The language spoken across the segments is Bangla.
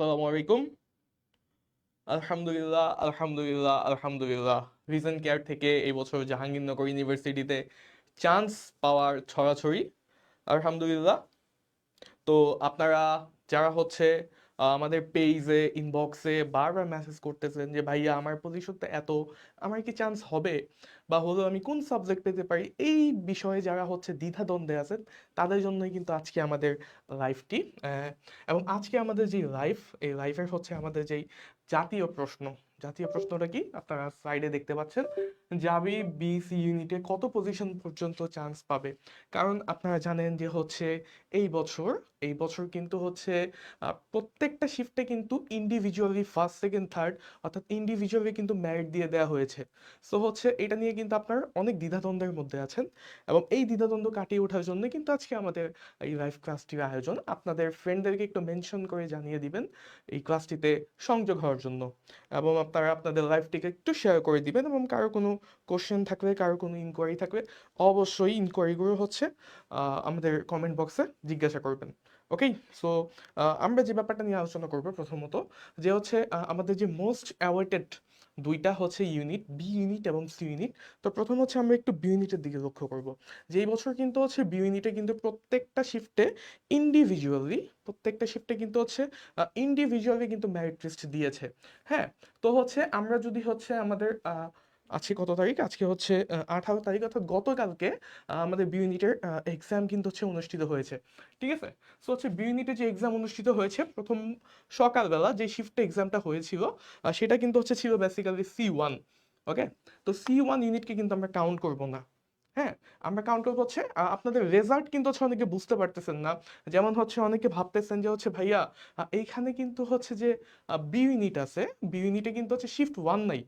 আসসালামু আলাইকুম আলহামদুলিল্লাহ আলহামদুলিল্লাহ আলহামদুলিল্লাহ রিজন কেয়ার থেকে এই বছর জাহাঙ্গীরনগর ইউনিভার্সিটিতে চান্স পাওয়ার ছড়াছড়ি। আলহামদুলিল্লাহ তো আপনারা যারা হচ্ছে আমাদের পেজে ইনবক্সে বারবার মেসেজ করতেছেন যে, ভাইয়া, আমার পজিশনটা এত, আমার কি চান্স হবে? বা হলো, আমি কোন সাবজেক্ট পেতে পারি? এই বিষয়ে যারা হচ্ছে দ্বিধাদ্বন্দ্বে আছেন, তাদের জন্যই কিন্তু আজকে আমাদের লাইফটি এবং আজকে আমাদের যে লাইফ এই লাইফের হচ্ছে আমাদের যেই জাতীয় প্রশ্ন, জাতীয় প্রশ্নটা কি? আপনারা সাইডে দেখতে পাচ্ছেন, যাবি বিসি ইউনিটে কত পজিশন পর্যন্ত চান্স পাবে? কারণ আপনারা জানেন যে হচ্ছে, এই বছর এই বছর কিন্তু হচ্ছে প্রত্যেকটা শিফটে কিন্তু ইন্ডিভিজুয়ালি ফার্স্ট সেকেন্ড থার্ড অর্থাৎ ইন্ডিভিজুয়ালি কিন্তু মেরিট দিয়ে দেওয়া হয়েছে। সো হচ্ছে এটা নিয়ে কিন্তু আপনার অনেক দ্বিধাদ্বন্দ্বের মধ্যে আছেন এবং এই দ্বিধাদ্বন্দ্ব কাটিয়ে ওঠার জন্য কিন্তু আজকে আমাদের এই লাইভ ক্লাসটির আয়োজন আপনাদের ফ্রেন্ডদেরকে একটু মেনশন করে জানিয়ে দিবেন এই ক্লাসটিতে সংযোগ হওয়ার জন্য এবং আপনারা আপনাদের লাইভটিকে একটু শেয়ার করে দিবেন এবং কারও কোনো কোশ্চেন থাকলে, কারও কোনো ইনকোয়ারি থাকলে অবশ্যই ইনকোয়ারিগুলো হচ্ছে আমাদের কমেন্ট বক্সে জিজ্ঞাসা করবেন। ওকে সো আমরা যে ব্যাপারটা নিয়ে আলোচনা করব প্রথমত, যে হচ্ছে আমাদের যে মোস্ট অ্যাওয়েটেড দুইটা হচ্ছে ইউনিট বি ইউনিট এবং সি ইউনিট তো প্রথম হচ্ছে আমরা একটু বি ইউনিটের দিকে লক্ষ্য করব। এই বছর কিন্তু হচ্ছে বি ইউনিটে কিন্তু প্রত্যেকটা শিফটে ইন্ডিভিজুয়ালি প্রত্যেকটা শিফটে কিন্তু হচ্ছে ইন্ডিভিজুয়ালি কিন্তু মেরিট লিস্ট দিয়েছে। হ্যাঁ তো হচ্ছে আমরা যদি হচ্ছে আমাদের আজকে কত তারিখ? আজকে হচ্ছে আঠারো তারিখ, অর্থাৎ গতকালকে আমাদের বি ইউনিটের এক্সাম কিন্তু হচ্ছে অনুষ্ঠিত হয়েছে। ঠিক আছে? সো হচ্ছে বি যে এক্সাম অনুষ্ঠিত হয়েছে, প্রথম সকালবেলা যে শিফটে এক্সামটা হয়েছিল সেটা কিন্তু হচ্ছে ছিল বেসিক্যালি সি ওয়ান ওকে তো সি ওয়ান ইউনিটকে কিন্তু আমরা কাউন্ট করব না হ্যাঁ? আমরা কাউন্ট করব হচ্ছে আপনাদের রেজাল্ট কিন্তু হচ্ছে অনেকে বুঝতে পারতেছেন না। যেমন হচ্ছে অনেকে ভাবতেছেন যে হচ্ছে, ভাইয়া এইখানে কিন্তু হচ্ছে যে বি ইউনিট আছে বি ইউনিটে কিন্তু হচ্ছে শিফট ওয়ান নাই।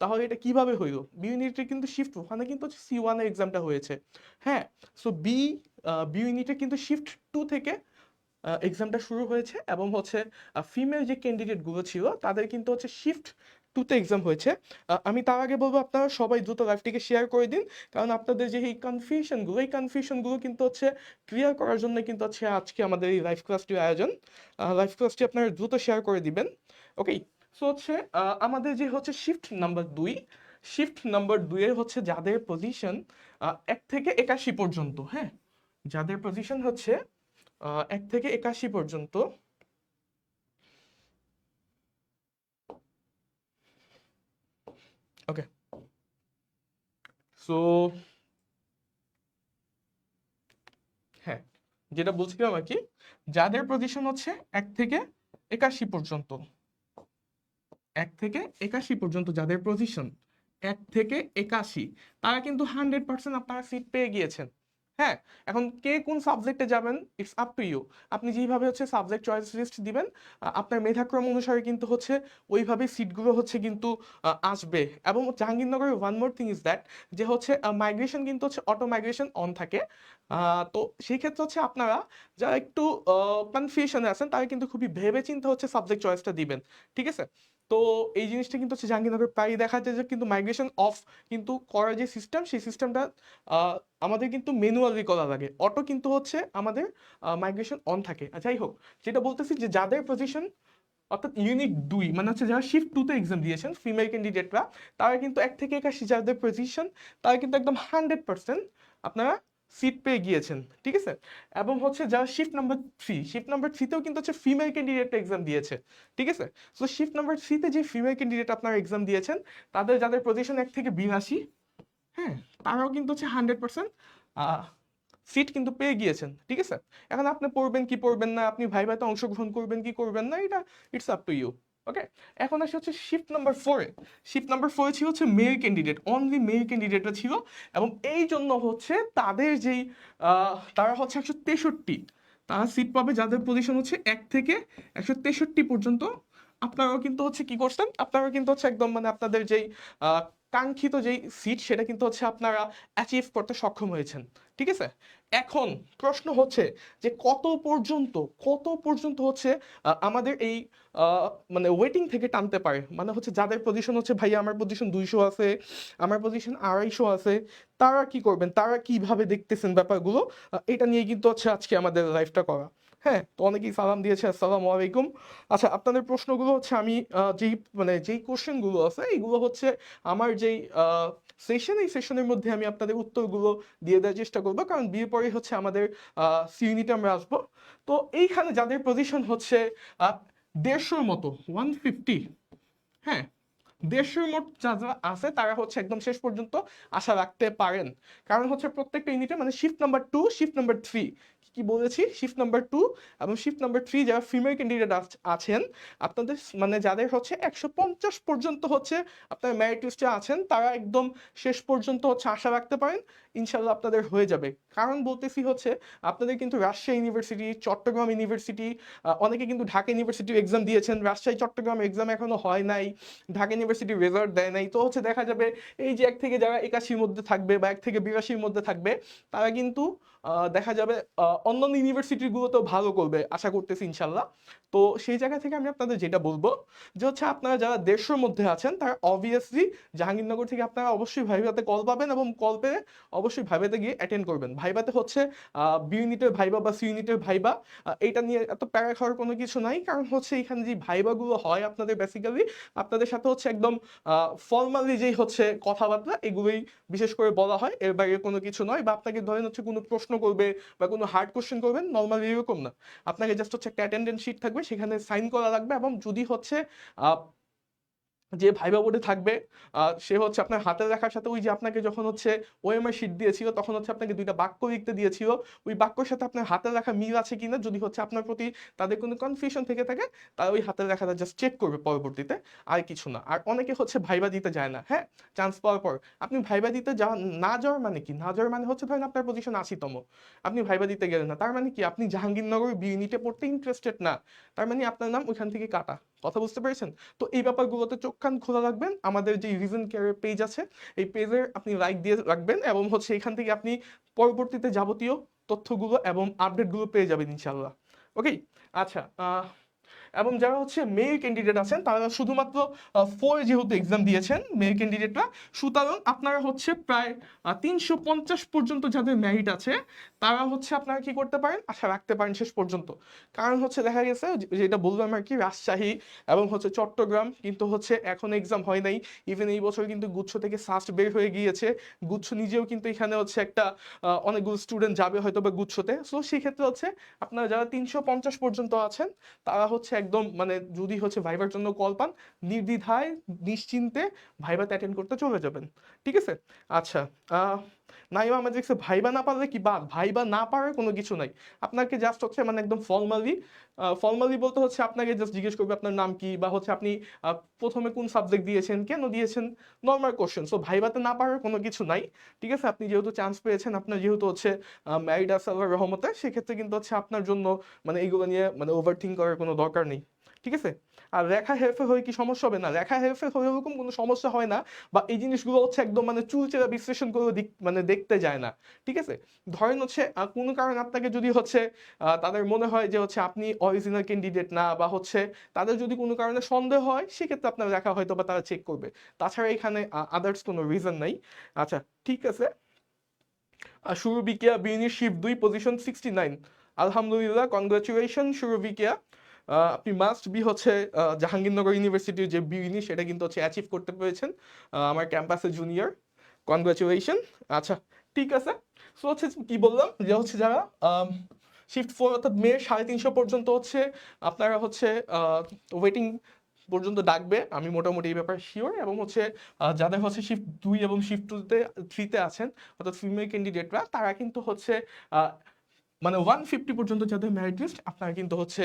তাহলে এটা কীভাবে হইল? বি ইউনিটে কিন্তু শিফট ওখানে কিন্তু হচ্ছে সি ওয়ানের এক্সামটা হয়েছে। হ্যাঁ সো বি বি ইউনিটে কিন্তু শিফট টু থেকে এক্সামটা শুরু হয়েছে এবং হচ্ছে ফিমেল যে ক্যান্ডিডেটগুলো ছিল, তাদের কিন্তু হচ্ছে শিফট টুতে এক্সাম হয়েছে। আমি তার আগে বলব, আপনারা সবাই দ্রুত লাইভটিকে শেয়ার করে দিন, কারণ আপনাদের যে এই কনফিউশনগুলো এই কনফিউশনগুলো কিন্তু হচ্ছে ক্লিয়ার করার জন্য কিন্তু হচ্ছে আজকে আমাদের এই লাইভ ক্লাসটির আয়োজন। লাইভ ক্লাসটি আপনারা দ্রুত শেয়ার করে দিবেন। ওকে সো হচ্ছে আমাদের যে হচ্ছে শিফট নাম্বার দুই শিফট নাম্বার দুইয়ের হচ্ছে যাদের পজিশন এক থেকে একাশি পর্যন্ত হ্যাঁ? যাদের পজিশন হচ্ছে এক থেকে একাশি পর্যন্ত ওকে সো হ্যাঁ যেটা বলছিলাম আর কি, যাদের পজিশন হচ্ছে এক থেকে একাশি পর্যন্ত এক থেকে একাশি পর্যন্ত যাদের পজিশন এক থেকে একাশি, তারা কিন্তু হান্ড্রেড পার্সেন্ট আপনারা সিট পেয়ে গিয়েছেন। হ্যাঁ এখন কে কোন সাবজেক্টে যাবেন ইটস আপ টু ইউ আপনি যেভাবে হচ্ছে সাবজেক্ট চয়েস লিস্ট দিবেন আপনার মেধাক্রম অনুসারে কিন্তু হচ্ছে ওইভাবে সিটগুলো হচ্ছে কিন্তু আসবে। এবং জাহাঙ্গীরনগরের one more thing is that যে হচ্ছে মাইগ্রেশন কিন্তু হচ্ছে অটো মাইগ্রেশন অন থাকে। তো সেই ক্ষেত্রে হচ্ছে আপনারা যারা একটু কনফিউশনে আছেন, তারা কিন্তু খুবই ভেবে চিন্তে হচ্ছে সাবজেক্ট চয়েসটা দিবেন। ঠিক আছে? তো এই জিনিসটা কিন্তু হচ্ছে জাহাঙ্গীরনগর প্রায় দেখা যায় যে কিন্তু মাইগ্রেশন অফ কিন্তু করার যে সিস্টেম সেই সিস্টেমটা আমাদের কিন্তু ম্যানুয়ালি করা লাগে। অটো কিন্তু হচ্ছে আমাদের মাইগ্রেশন অন থাকে। যাই হোক, যেটা বলতেছি যে যাদের পজিশন অর্থাৎ ইউনিট দুই মানে হচ্ছে যারা শিফট টুতে এক্সাম দিয়েছেন ফিমেল ক্যান্ডিডেটরা তারা কিন্তু এক থেকে একাশি যাদের পজিশন তারা কিন্তু একদম হান্ড্রেড পার্সেন্ট আপনারা সিট পেয়ে গিয়েছেন, ঠিক আছে? এবং হচ্ছে যারা shift number three shift number থ্রিতেও কিন্তু হচ্ছে ফিমেল ক্যান্ডিডেট এক্সাম দিয়েছে, ঠিক আছে? সো শিফট নাম্বার থ্রিতে যে ফিমেল ক্যান্ডিডেট আপনারা এক্সাম দিয়েছেন, তাদের যাদের পজিশন এক থেকে বিরাশি হ্যাঁ তারাও কিন্তু হচ্ছে হান্ড্রেড পার্সেন্ট সিট কিন্তু পেয়ে গিয়েছেন, ঠিক আছে? এখন আপনি পড়বেন কি পড়বেন না, আপনি ভাই ভাইতে অংশগ্রহণ করবেন কি করবেন না, এটা it's up to you okay এখন আসে হচ্ছে শিফট নাম্বার ফোরে শিফট নাম্বার ফোরে ছিল হচ্ছে মেল ক্যান্ডিডেট অনলি মেল ক্যান্ডিডেটরা ছিল। এবং এই জন্য হচ্ছে তাদের যেই তারা হচ্ছে একশো তেষট্টি। তারা সিট পাবে যাদের পজিশন হচ্ছে এক থেকে একশো তেষট্টি পর্যন্ত। আপনারাও কিন্তু হচ্ছে কি করছেন? আপনারাও কিন্তু হচ্ছে একদম মানে আপনাদের যেই কাঙ্ক্ষিত যেই সিট সেটা কিন্তু হচ্ছে আপনারা অ্যাচিভ করতে সক্ষম হয়েছেন। ঠিক আছে? এখন প্রশ্ন হচ্ছে যে কত পর্যন্ত কত পর্যন্ত হচ্ছে আমাদের এই মানে ওয়েটিং থেকে টানতে পারে? মানে হচ্ছে যাদের পজিশন হচ্ছে, ভাইয়া, আমার পজিশন দুইশো আছে, আমার পজিশন আড়াইশো আছে। তারা কি করবেন? তারা কীভাবে দেখতেছেন ব্যাপারগুলো? এটা নিয়ে কিন্তু হচ্ছে আজকে আমাদের লাইফটা করা। হ্যাঁ তো অনেকেই সালাম দিয়েছে, আসসালামু আলাইকুম। আচ্ছা আপনাদের প্রশ্নগুলো হচ্ছে আমি যেই মানে যেই কোশ্চেনগুলো আছে, এইগুলো হচ্ছে আমার যেই সেশন এই সেশনের মধ্যে আমি আপনাদের উত্তরগুলো দিয়ে দেওয়ার চেষ্টা করব। কারণ বিয়ের পরে হচ্ছে আমাদের সি ইউনিটে আমরা আসব। তো এইখানে যাদের পজিশন হচ্ছে দেড়শোর মতো ওয়ান ফিফটি হ্যাঁ দেড়শোর মোট যা যা আছে তারা হচ্ছে একদম শেষ পর্যন্ত আশা রাখতে পারেন। কারণ হচ্ছে প্রত্যেকটা ইউনিটে মানে shift number two shift number three কি বলেছি? শিফট নাম্বার টু এবং শিফট নাম্বার থ্রি যারা ফিমেল ক্যান্ডিডেট আছেন, আপনাদের মানে যাদের হচ্ছে একশো পঞ্চাশ পর্যন্ত হচ্ছে আপনার মেরিট লিস্টে আছেন, তারা একদম শেষ পর্যন্ত হচ্ছে আশা রাখতে পারেন, ইনশাল্লাহ আপনাদের হয়ে যাবে। কারণ বলতেছি হচ্ছে আপনাদের কিন্তু রাজশাহী ইউনিভার্সিটি চট্টগ্রাম ইউনিভার্সিটি অনেকে কিন্তু ঢাকা ইউনিভার্সিটি এক্সাম দিয়েছেন। রাজশাহী, চট্টগ্রাম এক্সাম এখনও হয় নাই। ঢাকা ইউনিভার্সিটি রেজাল্ট দেয় নাই। তো হচ্ছে দেখা যাবে এই যে এক থেকে যারা একাশির মধ্যে থাকবে বা এক থেকে বিরাশির মধ্যে থাকবে, তারা কিন্তু দেখা যাবে অন্যান্য ইউনিভার্সিটিগুলোতেও ভালো করবে, আশা করতেছি, ইনশাল্লাহ। তো সেই জায়গা থেকে আমি আপনাদের যেটা বলব, যে হচ্ছে আপনারা যারা দেড়শোর মধ্যে আছেন, তারা অবভিয়াসলি জাহাঙ্গীরনগর থেকে আপনারা অবশ্যই ভাইভাতে কল পাবেন এবং কল পেয়ে অবশ্যই ভাইভাতে গিয়ে অ্যাটেন্ড করবেন। ভাইভাতে হচ্ছে বি ইউনিটের ভাইবা বা সি ইউনিটের ভাইবা এটা নিয়ে এত প্যারা খাওয়ার কোনো কিছু নাই। কারণ হচ্ছে এখানে যে ভাইবাগুলো হয় আপনাদের বেসিক্যালি আপনাদের সাথে হচ্ছে একদম ফর্মালি যেই হচ্ছে কথাবার্তা, এগুলোই বিশেষ করে বলা হয়। এর বাইরে কোনো কিছু নয় বা আপনাকে ধরেন হচ্ছে কোনো প্রশ্ন করবে বা কোনো হার্ড কোশ্চেন করবেন নর্মালি এরকম না। আপনাকে জাস্ট হচ্ছে একটা অ্যাটেন্ডেন্স শিট থাকবে, সেখানে সাইন করা লাগবে এবং যদি হচ্ছে যে ভাইবা বোর্ডে থাকবে সে হচ্ছে আপনার হাতে রাখার সাথে ওই যে আপনাকে যখন হচ্ছে ওএমআর শিট দিয়েছিল, তখন হচ্ছে আপনাকে দুইটা বাক্য লিখতে দিয়েছিল। ওই বাক্যর সাথে আপনার হাতে রাখা মিল আছে কিনা, যদি হচ্ছে আপনার প্রতি তাদের কোনো কনফিউশন থেকে থাকে, তারা ওই হাতের লেখাটা জাস্ট চেক করবে পরবর্তীতে, আর কিছু না। আর অনেকে হচ্ছে ভাইবা দিতে যায় না হ্যাঁ? চান্স পাওয়ার পর। আপনি ভাইবা দিতে যাওয়া, না যাওয়ার মানে কি? না যাওয়ার মানে হচ্ছে ধরেন আপনার পজিশন আশিতম। আপনি ভাইবা দিতে গেলেন না, তার মানে কি? আপনি জাহাঙ্গীরনগর বি ইউনিটে পড়তে ইন্টারেস্টেড না। তার মানে আপনার নাম ওইখান থেকে কাটা। কথা বুঝতে পেরেছেন? তো এই ব্যাপারগুলোতে চোখ কান খোলা রাখবেন। আমাদের যে রিজন কেয়ারের পেজ আছে, এই পেজের আপনি লাইক দিয়ে রাখবেন এবং হচ্ছে এখান থেকে আপনি পরবর্তীতে যাবতীয় তথ্যগুলো এবং আপডেটগুলো পেয়ে যাবেন ইনশাল্লাহ ওকে আচ্ছা এবং যারা হচ্ছে মেয়ে ক্যান্ডিডেট আছেন, তারা শুধুমাত্র ফোর যেহেতু এক্সাম দিয়েছেন মেয়ে ক্যান্ডিডেটরা সুতরাং আপনারা হচ্ছে প্রায় তিনশো পঞ্চাশ পর্যন্ত যাদের মেরিট আছে তারা হচ্ছে আপনারা কি করতে পারেন? আশা রাখতে পারেন শেষ পর্যন্ত। কারণ হচ্ছে দেখা গেছে যেটা বললাম আর কি, রাজশাহী এবং হচ্ছে চট্টগ্রাম কিন্তু হচ্ছে এখন এক্সাম হয় নাই। ইভেন এই বছর কিন্তু গুচ্ছ থেকে ফার্স্ট বের হয়ে গিয়েছে। গুচ্ছ নিজেও কিন্তু এখানে হচ্ছে একটা অনেকগুলো স্টুডেন্ট যাবে হয়তো বা গুচ্ছতে। সো সেই ক্ষেত্রে হচ্ছে আপনারা যারা তিনশো পঞ্চাশ পর্যন্ত আছেন, তারা হচ্ছে একদম মানে যদি হচ্ছে ভাইবার জন্য কল পান, নির্দ্বিধায়, নিশ্চিন্তে ভাইবাতে অ্যাটেন্ড করতে চলে যাবেন। ঠিক আছে? আচ্ছা নাইমা আমাদের কাছে ভাইবা না পারলে কি বাদ? ভাইবা না পারার কোনো কিছু নাই। আপনাকে জাস্ট হচ্ছে মানে একদম ফর্মালি ফর্মালি বলতে হচ্ছে আপনাকে জাস্ট জিজ্ঞেস করবে আপনার নাম কি বা হচ্ছে আপনি প্রথমে কোন সাবজেক্ট দিয়েছেন, কেন দিয়েছেন? নর্মাল কোশ্চেন সো ভাইবাতে না পারার কোনো কিছু নাই। ঠিক আছে? আপনি যেহেতু চান্স পেয়েছেন, আপনার যেহেতু হচ্ছে ম্যারিড আছে রহমতে, সেক্ষেত্রে কিন্তু হচ্ছে আপনার জন্য মানে এইগুলো নিয়ে মানে ওভার থিঙ্ক করার কোনো দরকার নেই। ঠিক আছে? আর রেখা হেরফের হয়ে কি সমস্যা হবে না? রেখা হেরফের হয়ে ওরকম কোনো সমস্যা হয় না বা এই জিনিসগুলো হচ্ছে একদম মানে চুলচেরা বিশ্লেষণ করে মানে দেখতে যায় না। ঠিক আছে? ধরেন হচ্ছে কোনো কারণে আপনাকে যদি হচ্ছে তাদের মনে হয় যে হচ্ছে আপনি অরিজিনাল ক্যান্ডিডেট না বা হচ্ছে তাদের যদি কোনো কারণে সন্দেহ হয় সেক্ষেত্রে আপনার লেখা হয়তো বা তারা চেক করবে। তাছাড়া এখানে আদার্স কোনো রিজন নাই। আচ্ছা ঠিক আছে? শুরু বিকিয়া দুই পজিশন সিক্সটি নাইন আলহামদুলিল্লাহ কনগ্রাচুলেশন শুরু বিকিয়া আহ, আপনি মাস্ট বি হচ্ছে জাহাঙ্গীরনগর ইউনিভার্সিটির যে বিউনি সেটা কিন্তু হচ্ছে অ্যাচিভ করতে পেরেছেন আমার ক্যাম্পাসে জুনিয়র কনগ্রাচুলেশন আচ্ছা ঠিক আছে। সো হচ্ছে কি বললাম? যে হচ্ছে যারা শিফট ফোর অর্থাৎ মে সাড়ে তিনশো পর্যন্ত হচ্ছে, আপনারা হচ্ছে ওয়েটিং পর্যন্ত ডাকবে, আমি মোটামুটি এই ব্যাপারে শিওর এবং হচ্ছে যাদের হচ্ছে শিফট দুই এবং শিফট টুতে থ্রিতে আছেন, অর্থাৎ ফিমেল ক্যান্ডিডেটরা তারা কিন্তু হচ্ছে মানে ওয়ান ফিফটি পর্যন্ত যাদের মেরিট লিস্ট আপনারা কিন্তু হচ্ছে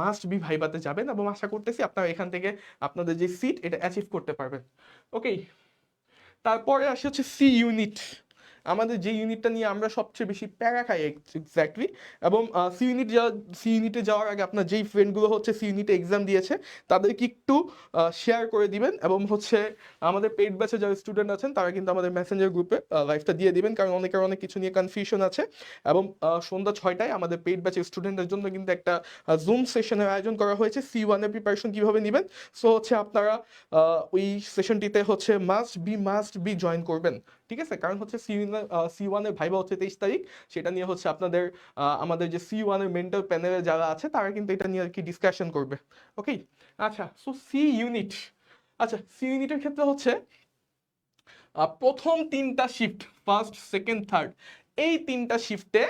মাস্ট বি ভাইবাতে যাবেন এবং আশা করতেছি আপনারা এখান থেকে আপনাদের যে সিট এটা অ্যাচিভ করতে পারবেন। ওকে তারপরে আসে হচ্ছে সি ইউনিট আমাদের যে ইউনিটটা নিয়ে আমরা সবচেয়ে বেশি প্যারা খাই এক্স্যাক্টলি এবং সি ইউনিট যাওয়া সি ইউনিটে যাওয়ার আগে আপনার যেই ফ্রেন্ডগুলো হচ্ছে সি ইউনিটে এক্সাম দিয়েছে, তাদেরকে একটু শেয়ার করে দিবেন এবং হচ্ছে আমাদের পেইড ব্যাচে যারা স্টুডেন্ট আছেন, তারা কিন্তু আমাদের মেসেঞ্জার গ্রুপে লাইভটা দিয়ে দিবেন, কারণ অনেকের অনেক কিছু নিয়ে কনফিউশন আছে এবং সন্ধ্যা ছয়টায় আমাদের পেইড ব্যাচের স্টুডেন্টদের জন্য কিন্তু একটা জুম সেশনের আয়োজন করা হয়েছে সি ওয়ানের প্রিপারেশন কীভাবে নেবেন সো হচ্ছে আপনারা ওই সেশনটিতে হচ্ছে must be must be join করবেন। ঠিক আছে? কারণ হচ্ছে সি সি ওয়ানের ভাইবা হচ্ছে তেইশ তারিখ। সেটা নিয়ে হচ্ছে আপনাদের আমাদের যে সি ওয়ানের মেন্টাল প্যানেলে যারা আছে, তারা কিন্তু এটা নিয়ে আর কি ডিসকাশন করবে। ওকে আচ্ছা সো সি ইউনিট আচ্ছা সি ইউনিটের ক্ষেত্রে হচ্ছে প্রথম তিনটা শিফট ফার্স্ট সেকেন্ড থার্ড এই তিনটা শিফটে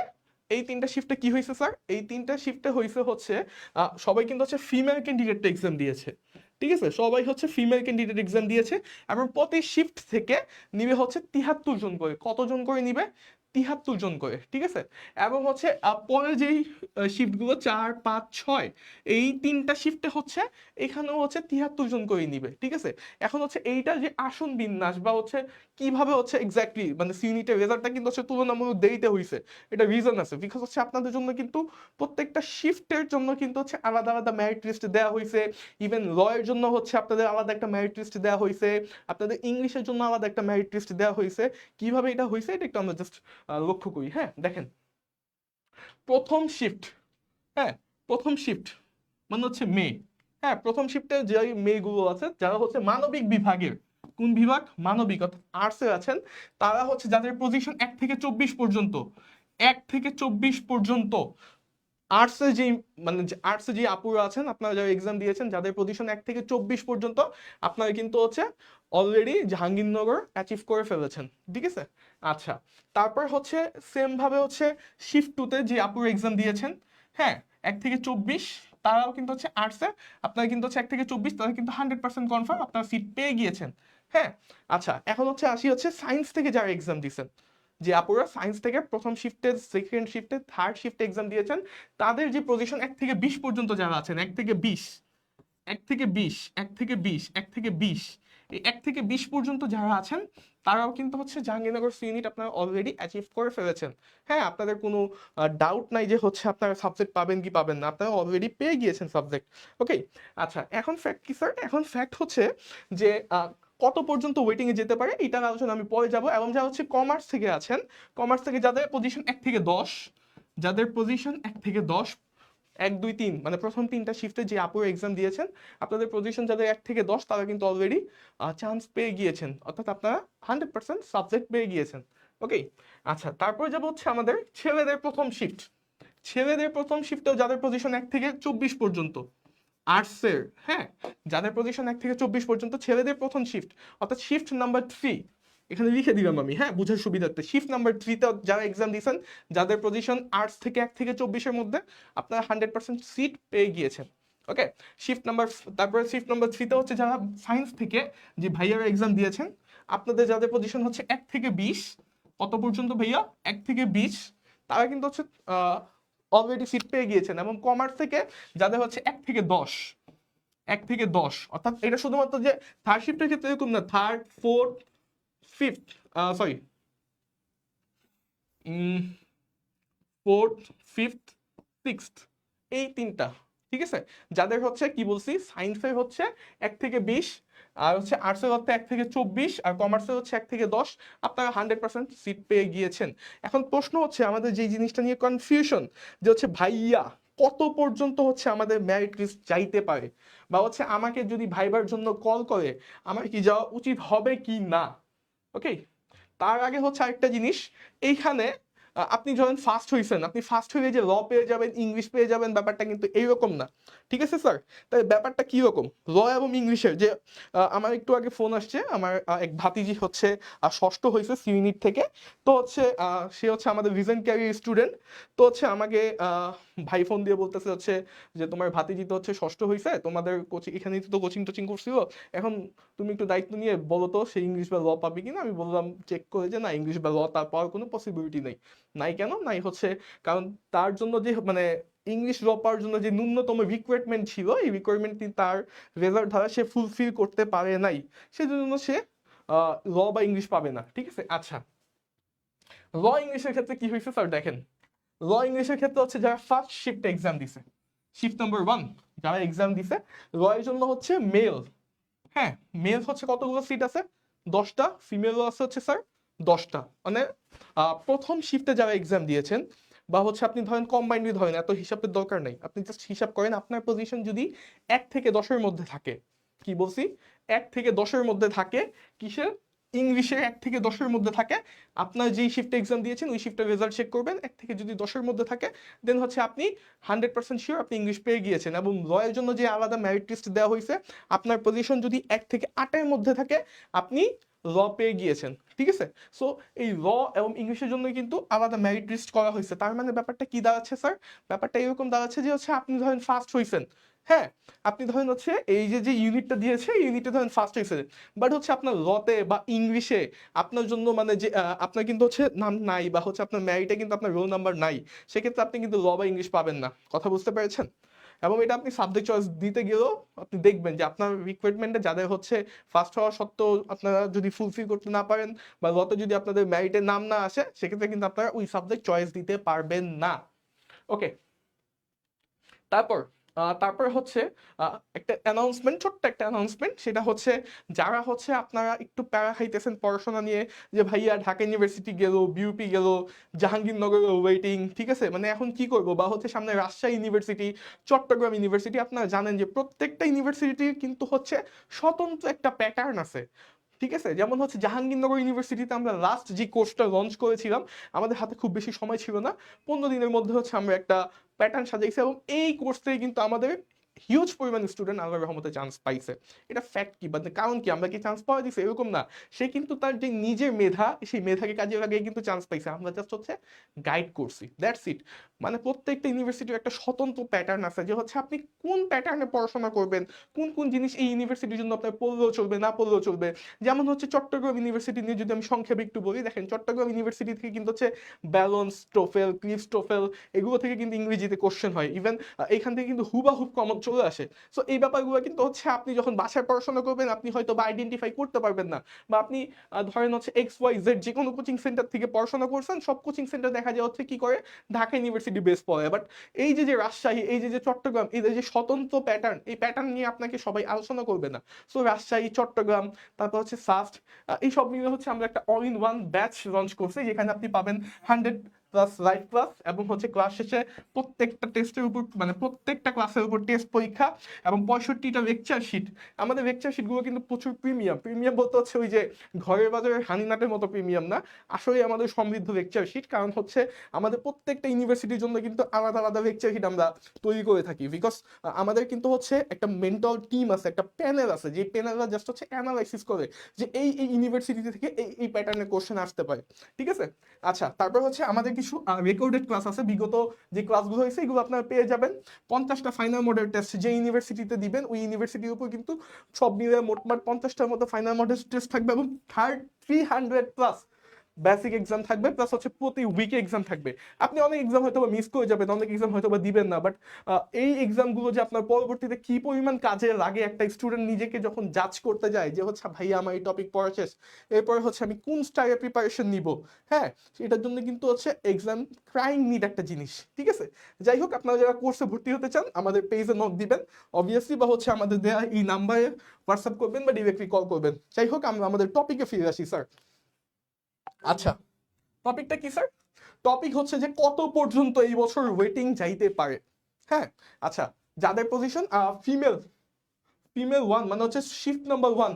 এই তিনটা শিফটে কি হয়েছে স্যার এই তিনটা শিফটে হয়েছে হচ্ছে সবাই কিন্তু হচ্ছে ফিমেল ক্যান্ডিডেট এক্সাম দিয়েছে। ঠিক আছে? সবাই হচ্ছে ফিমেল ক্যান্ডিডেট এক্সাম দিয়েছে। এবং প্রতি শিফট থেকে নিবে হচ্ছে তিহাত্তর জন করে। কতজন করে নিবে? তিহাত্তর জন করে, ঠিক আছে? এবং হচ্ছে পরে যেই শিফটগুলো চার, পাঁচ, ছয়, এই তিনটা শিফটে হচ্ছে, এখানেও হচ্ছে তিহাত্তর জন করে নিবে, ঠিক আছে? এখন হচ্ছে এইটা যে আসন বিন্যাস বা হচ্ছে কীভাবে হচ্ছে এক্স্যাক্টলি মানে সিউনিটের রেজাল্টটা কিন্তু হচ্ছে তুলনামূলক দেরিতে হয়েছে এটা রিজন আছে। বিকজ হচ্ছে আপনাদের জন্য কিন্তু প্রত্যেকটা শিফটের জন্য কিন্তু হচ্ছে আলাদা আলাদা মেরিট লিস্ট দেওয়া হয়েছে ইভেন লয়ের জন্য হচ্ছে আপনাদের আলাদা একটা মেরিট লিস্ট দেওয়া হয়েছে আপনাদের ইংলিশের জন্য আলাদা একটা মেরিট লিস্ট দেওয়া হয়েছে কীভাবে এটা হয়েছে এটা একটু আমরা জাস্ট লক্ষ্য করি হ্যাঁ দেখেন। প্রথম শিফট হ্যাঁ প্রথম শিফট মানে হচ্ছে মে হ্যাঁ প্রথম শিফটে যে মেয়েগুলো আছে, যারা হচ্ছে মানবিক বিভাগের, কোন বিভাগ? মানবিক, অর্থাৎ আর্টসে আছেন, তারা হচ্ছে যাদের পজিশন এক থেকে চব্বিশ পর্যন্ত, এক থেকে চব্বিশ পর্যন্ত আর্টসে যে মানে আর্টসে যে আপুরা আছেন, আপনারা যারা এক্সাম দিয়েছেন, যাদের পজিশন এক থেকে চব্বিশ পর্যন্ত, আপনারা কিন্তু হচ্ছে অলরেডি জাহাঙ্গীরনগর অ্যাচিভ করে ফেলেছেন। ঠিক আছে? আচ্ছা তারপর হচ্ছে সেম ভাবে হচ্ছে শিফট টুতে যে আপুর এক্সাম দিয়েছেন হ্যাঁ এক থেকে চব্বিশ, তারাও কিন্তু হচ্ছে আর্টসে আপনারা কিন্তু হচ্ছে এক থেকে চব্বিশ, তারা কিন্তু হান্ড্রেড পার্সেন্ট কনফার্ম আপনারা সিট পেয়ে গিয়েছেন। হ্যাঁ আচ্ছা এখন হচ্ছে আসি হচ্ছে সায়েন্স থেকে যারা এক্সাম দিয়েছেন। যে আপুরা সায়েন্স থেকে প্রথম শিফটে সেকেন্ড শিফটে থার্ড শিফটে এক্সাম দিয়েছেন, তাদের যে পজিশন এক থেকে বিশ পর্যন্ত যারা আছেন, এক থেকে বিশ, এক থেকে বিশ, এক থেকে বিশ, এক থেকে বিশ এক থেকে বিশ পর্যন্ত যারা আছেন, তারাও কিন্তু হচ্ছে জাহাঙ্গীরনগর ইউনিট আপনারা অলরেডি অ্যাচিভ করে ফেলেছেন। হ্যাঁ আপনাদের কোনো ডাউট নাই যে হচ্ছে আপনারা সাবজেক্ট পাবেন কি পাবেন না, আপনারা অলরেডি পেয়ে গিয়েছেন সাবজেক্ট ওকে আচ্ছা এখন ফ্যাক্ট কি স্যার এখন ফ্যাক্ট হচ্ছে যে কত পর্যন্ত ওয়েটিংয়ে যেতে পারে এটার আলোচনা আমি পরে যাব। এবং যারা হচ্ছে কমার্স থেকে আছেন কমার্স থেকে যাদের পজিশন এক থেকে দশ, যাদের পজিশন এক থেকে দশ, এক, দুই, তিন মানে প্রথম তিনটা শিফটে যে আপুর এক্সাম দিয়েছেন, আপনাদের পজিশন যাদের এক থেকে দশ, তারা কিন্তু অলরেডি চান্স পেয়ে গিয়েছেন। অর্থাৎ আপনারা হান্ড্রেড পার্সেন্ট সাবজেক্ট পেয়ে গিয়েছেন। ওকে আচ্ছা তারপরে যাব হচ্ছে আমাদের ছেলেদের প্রথম শিফট ছেলেদের প্রথম শিফটেও যাদের পজিশন এক থেকে চব্বিশ পর্যন্ত। আর্টসের হ্যাঁ যাদের পজিশন এক থেকে চব্বিশ পর্যন্ত ছেলেদের প্রথম শিফট অর্থাৎ শিফট নাম্বার থ্রি এখানে লিখে দিলাম আমি হ্যাঁ বুঝার সুবিধার্থে শিফট নাম্বার থ্রিতে যারা এক্সাম দিয়েছেন, যাদের পজিশন আর্টস থেকে এক থেকে চব্বিশের মধ্যে, আপনারা হান্ড্রেড পার্সেন্ট সিট পেয়ে গিয়েছেন ওকে শিফট নাম্বার তারপরে শিফট নাম্বার থ্রিতে হচ্ছে যারা সায়েন্স থেকে যে ভাইয়ারা এক্সাম দিয়েছেন, আপনাদের যাদের পজিশন হচ্ছে এক থেকে বিশ, কত পর্যন্ত ভাইয়া? এক থেকে বিশ, তারা কিন্তু হচ্ছে অলরেডি সিট পেয়ে গিয়েছেন এবং কমার্স থেকে যাদের হচ্ছে এক থেকে দশ, এক থেকে দশ, অর্থাৎ এটা শুধুমাত্র যে থার্ড শিফটের ক্ষেত্রে এরকম না third fourth fifth sorry fourth fifth sixth এই তিনটা, ঠিক আছে? যাদের হচ্ছে, কি বলছি সায়েন্সের হচ্ছে এক থেকে বিশ আর হচ্ছে আর্টসের হচ্ছে এক থেকে চব্বিশ, আর কমার্সের হচ্ছে এক থেকে দশ। আপনারা হান্ড্রেড পার্সেন্ট সিট পেয়ে গিয়েছেন। এখন প্রশ্ন হচ্ছে আমাদের যে জিনিসটা নিয়ে কনফিউশন যে হচ্ছে ভাইয়া কত পর্যন্ত হচ্ছে আমাদের মেরিট লিস্ট যাইতে পারে? বা হচ্ছে আমাকে যদি ভাইবার জন্য কল করে, আমার কি যাওয়া উচিত হবে কি না? ওকে তার আগে হচ্ছে আরেকটা জিনিস, এইখানে আপনি ধরেন ফার্স্ট হয়েছেন আপনি ফার্স্ট হয়ে যে ল পেয়ে যাবেন ইংলিশ পেয়ে যাবেন, ব্যাপারটা কিন্তু এইরকম না। ঠিক আছে স্যার তাই ব্যাপারটা কীরকম ল এবং ইংলিশের যে আমার একটু আগে ফোন আসছে, আমার এক ভাতিজি হচ্ছে ষষ্ঠ হয়েছে সি ইউনিট থেকে। তো হচ্ছে সে হচ্ছে আমাদের ভিজন ক্যারিয়ার স্টুডেন্ট তো হচ্ছে আমাকে ভাই ফোন দিয়ে বলতেছে হচ্ছে যে, তোমার ভাতিজি তো হচ্ছে ষষ্ঠ হয়েছে তোমাদের কোচিং এখানে তো কোচিং টোচিং করছিল। এখন তুমি একটু দায়িত্ব নিয়ে বলো তো, সে ইংলিশ বা ল পাবে কিনা? আমি বললাম চেক করে যে না ইংলিশ বা ল তার পাওয়ার কোনো পসিবিলিটি নেই। নাই কেন? নাই হচ্ছে কারণ তার জন্য যে মানে ইংলিশ ল পাওয়ার জন্য যে ন্যূনতম রিকোয়ারমেন্ট ছিল, এই রিকোয়ারমেন্টটি তার রেজাল্ট দ্বারা সে ফুলফিল করতে পারে নাই। সেজন্য সে ল বা ইংলিশ পাবে না, ঠিক আছে? আচ্ছা। র ইংলিশের ক্ষেত্রে কি হয়েছে স্যার দেখেন। র ইংলিশের ক্ষেত্রে হচ্ছে যারা ফার্স্ট শিফট এক্সাম দিছে শিফট নাম্বার ওয়ান যারা এক্সাম দিছে র এর জন্য হচ্ছে মেল হ্যাঁ? মেল হচ্ছে কতগুলো সিট আছে? দশটা ফিমেলও আছে হচ্ছে স্যার দশটা। মানে প্রথম শিফটে যারা এক্সাম দিয়েছেন বা হচ্ছে আপনি ধরেন কম্বাইন্ডলি ধরেন, এত হিসাবের দরকার নেই। আপনি জাস্ট হিসাব করেন, আপনার পজিশন যদি এক থেকে দশের মধ্যে থাকে, কি বলছি? এক থেকে দশের মধ্যে থাকে, কিসের? ইংলিশে এক থেকে দশের মধ্যে থাকে, আপনার যেই শিফটে এক্সাম দিয়েছেন, ওই শিফটের রেজাল্ট চেক করবেন, এক থেকে যদি দশের মধ্যে থাকে দেন হচ্ছে আপনি হান্ড্রেড পার্সেন্ট শিওর আপনি ইংলিশ পেয়ে গিয়েছেন এবং রয়ের জন্য যে আলাদা মেরিট লিস্ট দেওয়া হয়েছে, আপনার পজিশন যদি এক থেকে আটের মধ্যে থাকে, আপনি র পেয়ে গিয়েছেন, ঠিক আছে? সো এই র এবং ইংলিশের জন্য কিন্তু আলাদা মেরিট লিস্ট করা হয়েছে। তার মানে ব্যাপারটা কি দাঁড়াচ্ছে স্যার ব্যাপারটা এরকম দাঁড়াচ্ছে যে হচ্ছে আপনি ধরেন ফার্স্ট হয়েছেন হ্যাঁ? আপনি ধরেন হচ্ছে এই যে যে ইউনিটটা দিয়েছে ইউনিটে ধরেন ফার্স্ট হয়েছে বাট হচ্ছে আপনার রতে বা ইংলিশে আপনার জন্য মানে যে আপনার কিন্তু হচ্ছে নাম নাই বা হচ্ছে আপনার ম্যারিটে কিন্তু আপনার রোল নাম্বার নাই। সেক্ষেত্রে আপনি কিন্তু র বা ইংলিশ পাবেন না। কথা বুঝতে পেরেছেন? এবং এটা আপনি সাবজেক্ট চয়েস দিতে গেলেও আপনি দেখবেন যে আপনার রিক্রুটমেন্টে যাদের হচ্ছে ফার্স্ট হওয়া সত্ত্বেও আপনারা যদি ফুলফিল করতে না পারেন বা গত যদি আপনাদের ম্যারিটের নাম না আসে, সেক্ষেত্রে কিন্তু আপনারা ওই সাবজেক্ট চয়েস দিতে পারবেন না। ওকে তারপর তারপর হচ্ছে একটা অ্যানাউন্সমেন্ট ছোট্ট একটা অ্যানাউন্সমেন্ট সেটা হচ্ছে যারা হচ্ছে আপনারা একটু প্যারা খাইতেছেন পড়াশোনা নিয়ে, যে ভাইয়া ঢাকা ইউনিভার্সিটি গেল বিউপি গেল, জাহাঙ্গীরনগর ওয়েটিং ঠিক আছে? মানে এখন কি করব? বা হচ্ছে সামনে রাজশাহী ইউনিভার্সিটি চট্টগ্রাম ইউনিভার্সিটি আপনারা জানেন যে প্রত্যেকটা ইউনিভার্সিটির কিন্তু হচ্ছে স্বতন্ত্র একটা প্যাটার্ন আছে। ঠিক আছে? যেমন হচ্ছে জাহাঙ্গীরনগর ইউনিভার্সিটিতে আমরা লাস্ট যে কোর্সটা লঞ্চ করেছিলাম, আমাদের হাতে খুব বেশি সময় ছিল না। পনেরো দিনের মধ্যে হচ্ছে আমরা একটা প্যাটার্ন সাজাইছি এবং এই কোর্স থেকে কিন্তু আমাদের হিউজ পরিমাণ স্টুডেন্ট আল্লাহর রহমতে চান্স পাইছে। এটা ফ্যাক্ট কি? বা কারণ কি? আমরা কি চান্স পাওয়া দিছে? এরকম না। সে কিন্তু তার যে নিজের মেধা, সেই মেধাকে কাজে লাগিয়ে কিন্তু চান্স পাইছে। আমরা জাস্ট হচ্ছে গাইড করছি। দ্যাটস ইট মানে প্রত্যেকটা ইউনিভার্সিটির একটা স্বতন্ত্র প্যাটার্ন আছে যে হচ্ছে আপনি কোন প্যাটার্নে পড়াশোনা করবেন, কোন কোন জিনিস এই ইউনিভার্সিটির জন্য আপনার পড়লেও চলবে, না পড়লেও চলবে। যেমন হচ্ছে চট্টগ্রাম ইউনিভার্সিটি নিয়ে যদি আমি সংক্ষেপে একটু বলি, দেখেন চট্টগ্রাম ইউনিভার্সিটি থেকে কিন্তু হচ্ছে ব্যালন্স টোফেল ক্লিপস টোফেল এগুলো থেকে কিন্তু ইংরেজিতে কোশ্চেন হয়। ইভেন এখান থেকে কিন্তু হুবাহুব কমন চলে আসে। সো এই ব্যাপারগুলো কিন্তু হচ্ছে আপনি যখন বাসায় পড়াশোনা করবেন, আপনি হয়তো বা আইডেন্টিফাই করতে পারবেন না। বা আপনি ধরেন হচ্ছে এক্স ওয়াই জেড যে কোনো কোচিং সেন্টার থেকে পড়াশোনা করছেন, সব কোচিং সেন্টার দেখা যায় হচ্ছে কি করে? ঢাকা ইউনিভার্সিটি বেস পড়ে। বাট এই যে যে রাজশাহী, এই যে যে চট্টগ্রাম, এই যে স্বতন্ত্র প্যাটার্ন এই প্যাটার্ন নিয়ে আপনাকে সবাই আলোচনা করবে না। সো রাজশাহী, চট্টগ্রাম, তারপর হচ্ছে ফার্স্ট এই সব মিলে হচ্ছে আমরা একটা all in one batch launch করছি, যেখানে আপনি পাবেন হান্ড্রেড প্লাস লাইভ ক্লাস এবং হচ্ছে ক্লাস শেষে প্রত্যেকটা টেস্টের উপর মানে প্রত্যেকটা ক্লাসের উপর টেস্ট পরীক্ষা এবং পঁয়ষট্টিটা লেকচার শিট আমাদের লেকচার শিটগুলো কিন্তু প্রচুর প্রিমিয়াম প্রিমিয়াম বলতে হচ্ছে ওই যে ঘরের বাজারের হানিনাটের মতো প্রিমিয়াম না। আসলে আমাদের সমৃদ্ধ লেকচার শিট কারণ হচ্ছে আমাদের প্রত্যেকটা ইউনিভার্সিটির জন্য কিন্তু আলাদা আলাদা লেকচার শিট আমরা তৈরি করে থাকি। বিকজ আমাদের কিন্তু হচ্ছে একটা মেন্টাল টিম আছে, একটা প্যানেল আছে। যে প্যানেলরা জাস্ট হচ্ছে অ্যানালাইসিস করে যে এই এই ইউনিভার্সিটি থেকে এই এই প্যাটার্নের কোশ্চেন আসতে পারে। ঠিক আছে? আচ্ছা তারপর হচ্ছে আমাদের কিছু রেকর্ডেড ক্লাস আছে। বিগত যে ক্লাসগুলো হয়েছে, এগুলো আপনারা পেয়ে যাবেন। পঞ্চাশটা ফাইনাল মডেল টেস্ট যে ইউনিভার্সিটিতে দিবেন, ওই ইউনিভার্সিটির উপর কিন্তু সব মিলে মোটমাট পঞ্চাশটার মতো ফাইনাল মডেল টেস্ট থাকবে এবং third three hundred plus basic exam থাকবে প্লাস হচ্ছে প্রতি উইকে এক্সাম থাকবে। আপনি অনেক এক্সাম হয়তো মিস করে যাবেন, অনেক এক্সাম হয়তো বা দিবেন না বাট এই এক্সামগুলো যে আপনার পরবর্তীতে কি পরিমাণ কাজে লাগে একটা স্টুডেন্ট নিজেকে যখন জাজ করতে যায় যে হচ্ছে ভাই আমার এই টপিক পড়া শেষ, এরপরে হচ্ছে আমি কোন স্টাইলে প্রিপারেশন নিব? হ্যাঁ এটার জন্য কিন্তু হচ্ছে এক্সাম ক্রাইম নিড একটা জিনিস, ঠিক আছে? যাই হোক, আপনারা যারা কোর্সে ভর্তি হতে চান, আমাদের পেজে নক দিবেন অবভিয়াসলি বা হচ্ছে আমাদের দেওয়া এই নাম্বারে হোয়াটসঅ্যাপ করবেন বা ডিরেক্টলি কল করবেন। যাই হোক, আমরা আমাদের টপিকে ফিরে আসি স্যার আচ্ছা। টপিকটা কি স্যার টপিক হচ্ছে যে কত পর্যন্ত এই বছর ওয়েটিং যাইতে পারে। হ্যাঁ? আচ্ছা যাদের পজিশন ফিমেল ফিমেল ওয়ান মানে হচ্ছে শিফট নাম্বার ওয়ান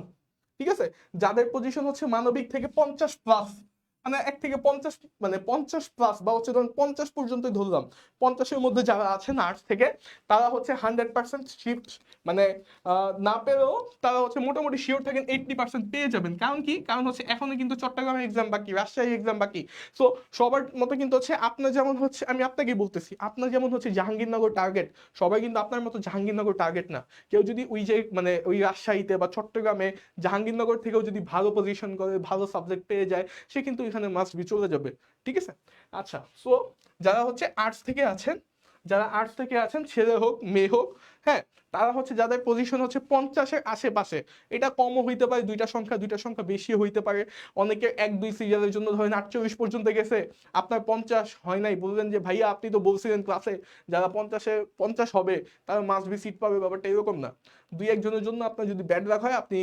ঠিক আছে? যাদের পজিশন হচ্ছে মানবিক থেকে পঞ্চাশ প্লাস মানে এক থেকে পঞ্চাশ মানে পঞ্চাশ প্লাস বা হচ্ছে ধরুন পঞ্চাশ পর্যন্তই ধরলাম। পঞ্চাশের মধ্যে যারা আছেন আর্টস থেকে, তারা হচ্ছে হান্ড্রেড পার্সেন্ট শিফট মানে না পেলেও তারা হচ্ছে মোটামুটি শিওর থাকেন এইটটি পার্সেন্ট পেয়ে যাবেন। কারণ কি? কারণ হচ্ছে এখনও কিন্তু চট্টগ্রামে এক্সাম বাকি রাজশাহী এক্সাম বাকি। সো সবার মতো কিন্তু হচ্ছে আপনার যেমন হচ্ছে, আমি আপনাকে বলতেছি, আপনার যেমন হচ্ছে জাহাঙ্গীরনগর টার্গেট সবাই কিন্তু আপনার মতো জাহাঙ্গীরনগর টার্গেট না। কেউ যদি ওই যে মানে ওই রাজশাহীতে বা চট্টগ্রামে জাহাঙ্গীরনগর থেকেও যদি ভালো পজিশন করে, ভালো সাবজেক্ট পেয়ে যায়, সে কিন্তু এখানে মাস্ট বি চলে যাবে, ঠিক আছে? আচ্ছা সো যারা হচ্ছে আর্টস থেকে আছেন, যারা আর্টস থেকে আছেন, ছেলে হোক, মেয়ে হোক হ্যাঁ তারা হচ্ছে যাদের পজিশন হচ্ছে পঞ্চাশের আশেপাশে, এটা কমও হইতে পারে, দুইটা সংখ্যা দুইটা সংখ্যা বেশি হইতে পারে। অনেকের এক, দুই সিরিয়ালের জন্য ধরেন আটচল্লিশ পর্যন্ত গেছে, আপনার পঞ্চাশ হয় নাই, বললেন যে, ভাইয়া, আপনি তো বলছিলেন ক্লাসে যারা পঞ্চাশে, পঞ্চাশ হবে, তারা মাস বি সিট পাবে, ব্যাপারটা এরকম না। দুই, একজনের জন্য আপনার যদি ব্যাড লাক হয়, আপনি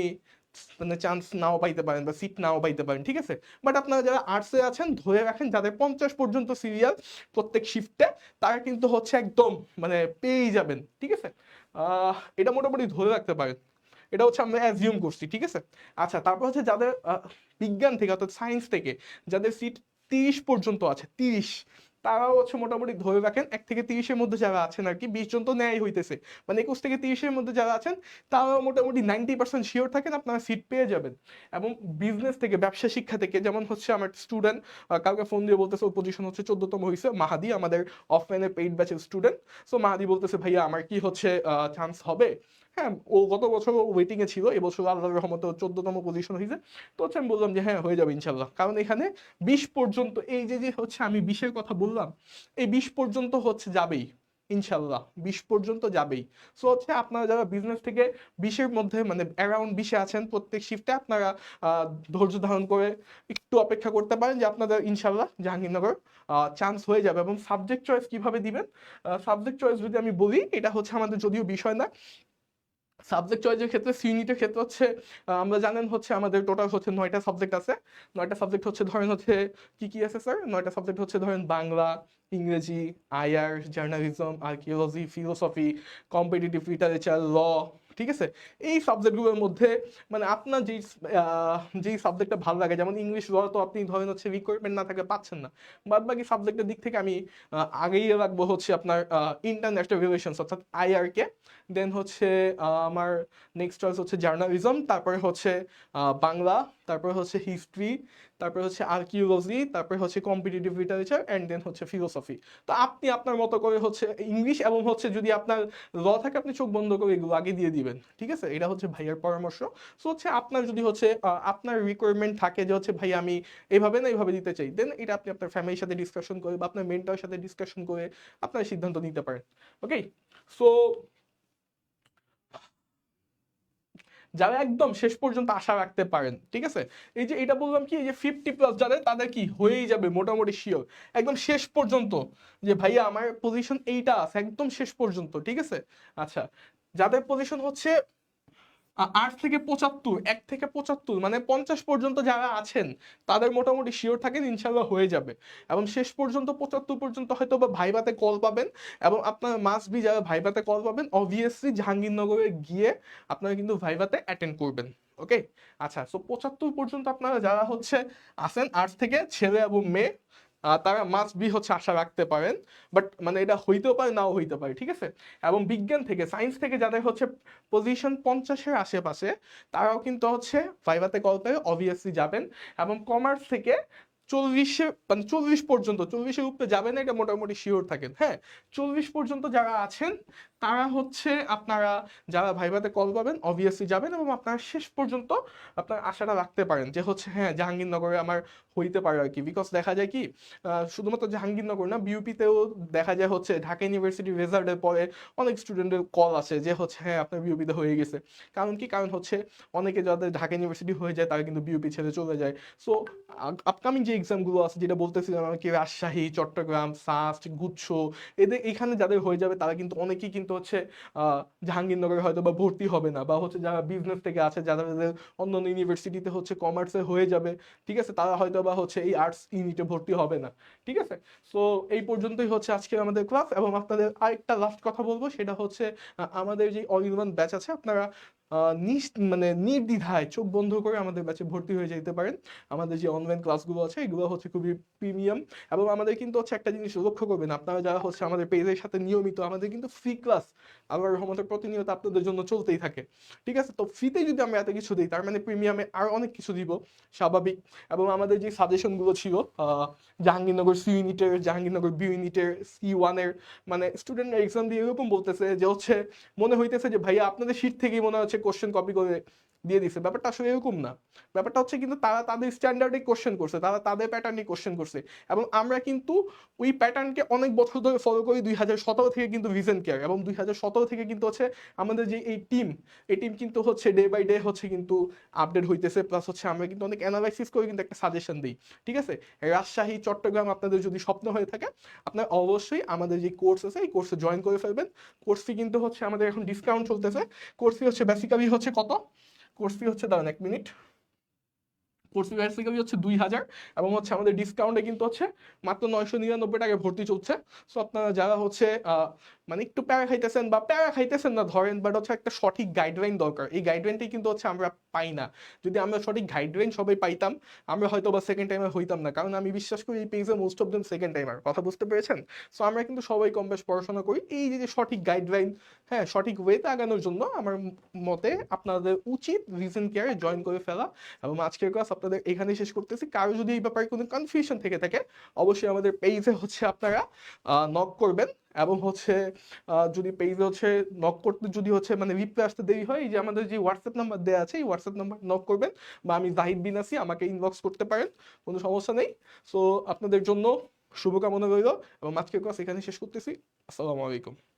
মানে চান্স নাও পাইতে পারেন বা সিট নাও পাইতে পারেন, ঠিক আছে? বাট আপনারা যারা আর্টসে আছেন, ধরে রাখেন যাদের পঞ্চাশ পর্যন্ত সিরিয়াল প্রত্যেক শিফটে তারা কিন্তু হচ্ছে একদম মানে পেয়েই যাবেন, ঠিক আছে? এটা মোটামুটি ধরে রাখতে পারেন। এটা হচ্ছে আমরা অ্যাজিউম করছি, ঠিক আছে? আচ্ছা তারপর হচ্ছে যাদের বিজ্ঞান থেকে অর্থাৎ সায়েন্স থেকে, যাদের সিট তিরিশ পর্যন্ত আছে, তিরিশ তারাও হচ্ছে মোটামুটি ধরে রাখেন এক থেকে তিরিশের মধ্যে যারা আছেন আর কি, বিশ জন তো ন্যায় হইতেছে। মানে একুশ থেকে তিরিশের মধ্যে যারা আছেন, তারাও মোটামুটি নাইনটি পার্সেন্ট শিওর থাকেন আপনারা সিট পেয়ে যাবেন। এবং বিজনেস থেকে, ব্যবসা শিক্ষা থেকে, যেমন হচ্ছে আমার স্টুডেন্ট কাউকে ফোন দিয়ে বলতেছে, ওর পজিশন হচ্ছে চোদ্দতম হয়েছে মাহাদি আমাদের অফলাইনের পেইড ব্যাচের স্টুডেন্ট সো মাহাদি বলতেছে, ভাইয়া, আমার কি হচ্ছে চান্স হবে? হ্যাঁ ও গত বছর ওয়েটিং এ ছিল, এবছর আল্লাহর রহমতে চোদ্দতম পজিশন হয়েছে। তো হচ্ছে আমি বললাম যে হ্যাঁ হয়ে যাবে ইনশাল্লাহ কারণ এখানে বিশ পর্যন্ত, এই যে যে হচ্ছে আমি বিশের কথা বললাম, এই বিশ পর্যন্ত হচ্ছে যাবেই ইনশাল্লাহ বিশ পর্যন্ত যাবেই। সো হচ্ছে আপনারা যারা বিজনেস থেকে বিশের মধ্যে মানে অ্যারাউন্ড বিশে আছেন, প্রত্যেক শিফটে আপনারা ধৈর্য ধারণ করে একটু অপেক্ষা করতে পারেন যে আপনাদের ইনশাল্লাহ জাহাঙ্গীরনগর চান্স হয়ে যাবে। এবং সাবজেক্ট চয়েস কীভাবে দিবেন? সাবজেক্ট চয়েস যদি আমি বলি, এটা হচ্ছে আমাদের যদিও বিষয় না সাবজেক্ট চয়েসের ক্ষেত্রে সিউনিটের ক্ষেত্রে হচ্ছে আমরা জানেন হচ্ছে আমাদের টোটাল হচ্ছে নয়টা সাবজেক্ট আছে। নয়টা সাবজেক্ট হচ্ছে ধরেন হচ্ছে কি কি আছে স্যার নয়টা সাবজেক্ট হচ্ছে ধরেন বাংলা, ইংরেজি IR journalism archaeology philosophy competitive literature law ঠিক আছে? এই সাবজেক্টগুলোর মধ্যে মানে আপনার যেই যেই সাবজেক্টটা ভালো লাগে, যেমন ইংলিশ তো, আপনি ধরেন হচ্ছে রিকোয়ারমেন্ট না থাকলে পাচ্ছেন না। বাদ বাকি সাবজেক্টের দিক থেকে আমি আগেই রাখব হচ্ছে আপনার ইন্টারন্যাশনাল রিলেশনস অর্থাৎ আইআরকে দেন হচ্ছে আমার নেক্সট চয়েস হচ্ছে জার্নালিজম তারপরে হচ্ছে বাংলা তারপরে হচ্ছে হিস্ট্রি তারপরে হচ্ছে আর্কিওলজি তারপরে হচ্ছে কম্পিটিটিভ লিটারেচার অ্যান্ড দেন হচ্ছে ফিলোসফি তো আপনি আপনার মতো করে হচ্ছে ইংলিশ এবং হচ্ছে যদি আপনার ল থাকে, আপনি চোখ বন্ধ করে এগুলো আগে দিয়ে দিবেন। ঠিক আছে? এটা হচ্ছে ভাইয়ার পরামর্শ। সো হচ্ছে আপনার যদি হচ্ছে আপনার রিকোয়ারমেন্ট থাকে যে হচ্ছে ভাই আমি এইভাবে না এইভাবে দিতে চাই দেন এটা আপনি আপনার ফ্যামিলির সাথে ডিসকাশন করে বা আপনার মেন্টারের সাথে ডিসকাশন করে আপনার সিদ্ধান্ত নিতে পারেন। ওকে সো যারা একদম শেষ পর্যন্ত আশা রাখতে পারেন, ঠিক আছে? এই যে এটা বললাম কি, এই যে ফিফটি প্লাস যাদের, তাদের কি হয়েই যাবে মোটামুটি শিওর একদম শেষ পর্যন্ত, যে ভাইয়া আমার পজিশন এইটা আছে, একদম শেষ পর্যন্ত, ঠিক আছে? আচ্ছা যাদের পজিশন হচ্ছে আট থেকে পঁচাত্তর, এক থেকে পঁচাত্তর মানে পঞ্চাশ পর্যন্ত যারা আছেন, তাদের মোটামুটি শিওর থাকেন ইনশাল্লাহ হয়ে যাবে। এবং শেষ পর্যন্ত, পঁচাত্তর পর্যন্ত হয়তো বা ভাইবাতে কল পাবেন এবং আপনার মাস বি যারা ভাইবাতে কল পাবেন অবভিয়াসলি জাহাঙ্গীরনগরে গিয়ে আপনারা কিন্তু ভাইবাতে অ্যাটেন্ড করবেন ওকে আচ্ছা সো পঁচাত্তর পর্যন্ত আপনারা যারা হচ্ছে আসেন আর্টস থেকে ছেলে এবং মেয়ে তারা মাস্ট বি হচ্ছে আশা রাখতে পারেন বাট মানে এটা হইতেও পারে, নাও হইতে পারে, ঠিক আছে? এবং বিজ্ঞান থেকে সায়েন্স থেকে যাদের হচ্ছে পজিশন পঞ্চাশের আশেপাশে, তারাও কিন্তু হচ্ছে ভাইভাতে কল পেয়ে অবভিয়াসলি যাবেন। এবং কমার্স থেকে চল্লিশে মানে চল্লিশ পর্যন্ত, চল্লিশের উপরে যাবেন এটা মোটামুটি শিওর থাকেন। হ্যাঁ চল্লিশ পর্যন্ত যারা আছেন তারা হচ্ছে আপনারা যারা ভাইভাতে কল পাবেন অবভিয়াসলি যাবেন এবং আপনারা শেষ পর্যন্ত আপনার আশাটা রাখতে পারেন যে হচ্ছে হ্যাঁ জাহাঙ্গীরনগরে আমার হইতে পারে আর কি বিকজ দেখা যায় কি শুধুমাত্র জাহাঙ্গীরনগর না বিউপিতেও দেখা যায় হচ্ছে, ঢাকা ইউনিভার্সিটি রেজাল্টের পরে অনেক স্টুডেন্টের কল আসে যে হচ্ছে হ্যাঁ আপনার বিউপিতে হয়ে গেছে। কারণ কি? কারণ হচ্ছে, অনেকে যাদের ঢাকা ইউনিভার্সিটি হয়ে যায়, তারা কিন্তু বিউপি ছেড়ে চলে যায়। সো আপকামিং যে এক্সামগুলো আছে, যেটা বলতেছিলাম কি, রাজশাহী, চট্টগ্রাম সাস্ট গুচ্ছ, এদের এখানে যাদের হয়ে যাবে, তারা কিন্তু অনেকেই কিন্তু হচ্ছে জাহাঙ্গীরনগরে হয়তো বা ভর্তি হবে না বা হচ্ছে যারা বিজনেস থেকে আছে, যারা যাদের অন্য ইউনিভার্সিটিতে হচ্ছে কমার্সে হয়ে যাবে, ঠিক আছে? তারা হয়তো বা হচ্ছে এই আর্টস ইউনিটে ভর্তি হবে না, ঠিক আছে? সো এই পর্যন্তই হচ্ছে আজকে আমাদের ক্লাস এবং আপনাদের আরেকটা লাস্ট কথা বলব, সেটা হচ্ছে আমাদের যে অল ইন ওয়ান ব্যাচ আছে, আপনারা মানে নির্দ্বিধায় চোখ বন্ধ করে আমাদের ব্যাচে ভর্তি হয়ে যেতে পারেন। আমাদের যে অনলাইন ক্লাসগুলো আছে, এগুলো হচ্ছে খুবই প্রিমিয়াম এবং আমাদের কিন্তু হচ্ছে একটা জিনিস লক্ষ্য করবেন, আপনারা যারা হচ্ছে আমাদের পেজের সাথে নিয়মিত, আমাদের কিন্তু ফ্রি ক্লাস আল্লাহর রহমতের প্রতিনিয়ত আপনাদের জন্য চলতেই থাকে। ঠিক আছে? তো ফ্রিতে যদি আমরা এত কিছু দিই, তার মানে প্রিমিয়ামে আর অনেক কিছু দিব, স্বাভাবিক এবং আমাদের যে সাজেশনগুলো ছিল জাহাঙ্গীরনগর সি ইউনিটের জাহাঙ্গীরনগর বি ইউনিটের সি ওয়ানের মানে স্টুডেন্ট এক্সাম দিয়ে এরকম বলতেছে যে হচ্ছে, মনে হইতেছে যে ভাইয়া আপনাদের শীট থেকেই মনে হচ্ছে কোশ্চেন কপি করে দিয়ে দিছে। ব্যাপারটা আসলে এরকম না। ব্যাপারটা হচ্ছে কিন্তু তারা তাদের স্ট্যান্ডার্ডে কোশ্চেন করছে, তারা তাদের প্যাটার্নে কোশ্চেন করছে। এবং আমরা কিন্তু ওই প্যাটার্নকে অনেক বছর ধরে ফলো করি, দুই হাজার সতেরো থেকে কিন্তু ভিজন কেয়ার এবং দুই হাজার সতেরো থেকে কিন্তু হচ্ছে আমাদের যে এই টিম এই টিম কিন্তু হচ্ছে ডে বাই ডে হচ্ছে কিন্তু আপডেট হইতেছে। প্লাস হচ্ছে আমরা কিন্তু অনেক অ্যানালাইসিস করে কিন্তু একটা সাজেশন দিই। ঠিক আছে? রাজশাহী, চট্টগ্রাম আপনাদের যদি স্বপ্ন হয়ে থাকে, আপনার অবশ্যই আমাদের যে কোর্স আছে, এই কোর্সে জয়েন করে ফেলবেন। কোর্স ফি কিন্তু হচ্ছে আমাদের এখন ডিসকাউন্ট চলতেছে। কোর্স ফি হচ্ছে বেসিক্যালি হচ্ছে কত? কোর্স ফি হচ্ছে দাঁড়ান এক মিনিট। কোর্স বেসিক্যালি হচ্ছে দুই হাজার এবং হচ্ছে আমাদের ডিসকাউন্টে কিন্তু হচ্ছে মাত্র নয়শো নিরানব্বই টাকায় ভর্তি চলছে। সো আপনারা যারা হচ্ছে মানে একটু প্যারা খাইতেছেন বা প্যারা খাইতেছেন না ধরেন বাট হচ্ছে একটা সঠিক গাইডলাইন দরকার। এই গাইডলাইনটাই কিন্তু হচ্ছে আমরা পাই না। যদি আমরা সঠিক গাইডলাইন সবাই পাইতাম, আমরা হয়তো বা সেকেন্ড টাইমে হইতাম না। কারণ আমি বিশ্বাস করি এই পেজে most of them second timer কথা বুঝতে পেরেছেন? সো আমরা কিন্তু সবাই কম বেশ পড়াশোনা করি। এই যে যে সঠিক গাইডলাইন হ্যাঁ সঠিক ওয়েতে আগানোর জন্য আমার মতে আপনাদের উচিত রিজন কেয়ারে জয়েন করে ফেলা। এবং আজকের ক্লাস আপনাদের এখানেই শেষ করতেছি। কারও যদি এই ব্যাপারে কোনো কনফিউশন থেকে থাকে, অবশ্যই আমাদের পেজে হচ্ছে আপনারা নক করবেন এবং হচ্ছে যদি পেজে হচ্ছে নক করতে যদি হচ্ছে মানে রিপ্লাই আসতে দেরি হয়, এই যে আমাদের যে হোয়াটসঅ্যাপ নাম্বার দেওয়া আছে, এই হোয়াটসঅ্যাপ নাম্বার নক করবেন বা আমি জাহিদ বিন আছি আমাকে ইনবক্স করতে পারেন, কোনো সমস্যা নেই। সো আপনাদের জন্য শুভকামনা রইল এবং আজকের ক্লাস এখানে শেষ করতেছি। আসসালামু আলাইকুম।